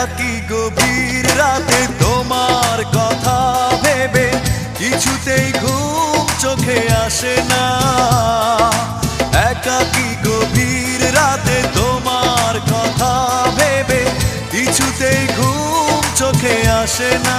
গভীর রাতে তোমার কথা ভেবে কিছুতেই ঘুম চোখে আসে না। একাকি গভীর রাতে তোমার কথা ভেবে কিছুতেই ঘুম চোখে আসে না।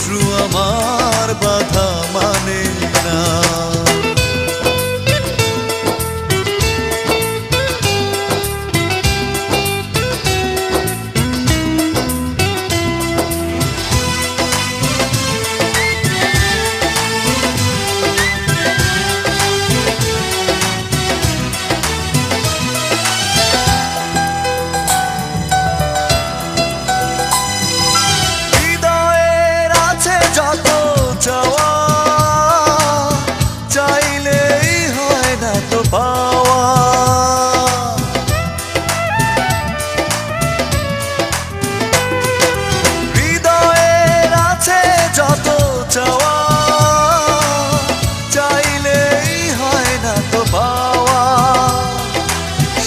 যত চাওয়া চাইলেই হয় না তো পাওয়া।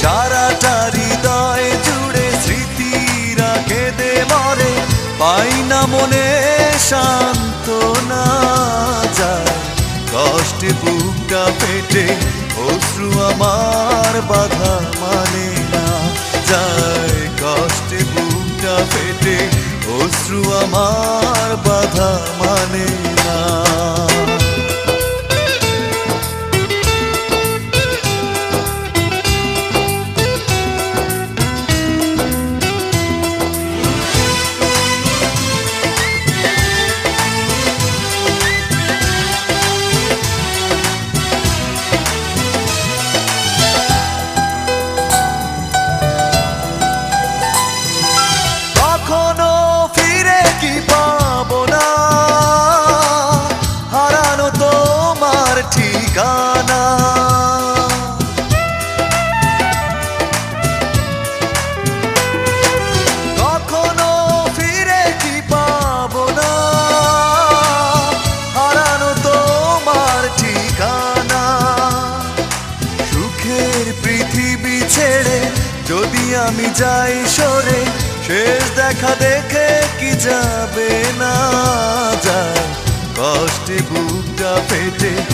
সারাটা হৃদয় জুড়ে স্মৃতিরা কেঁদে মরে, পাই না মনে শান্ত না যায়। কষ্টে বুকটা পেটে অশ্রু আমার বাধা মানে না যায়। কষ্টে বুকটা পেটে অশ্রু আমার বাধা মানে ঠিকানা। কখনো ফিরে কি পাবো না? হারানো তোমার ঠিকানা। সুখের পৃথিবী ছেড়ে যদি আমি যাই সরে, শেষ দেখা দেখে কি যাবে না? যায় কষ্টে বুকটা পেটে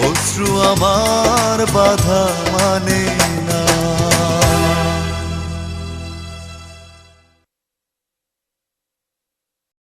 অশ্রু আমার বাধা মানে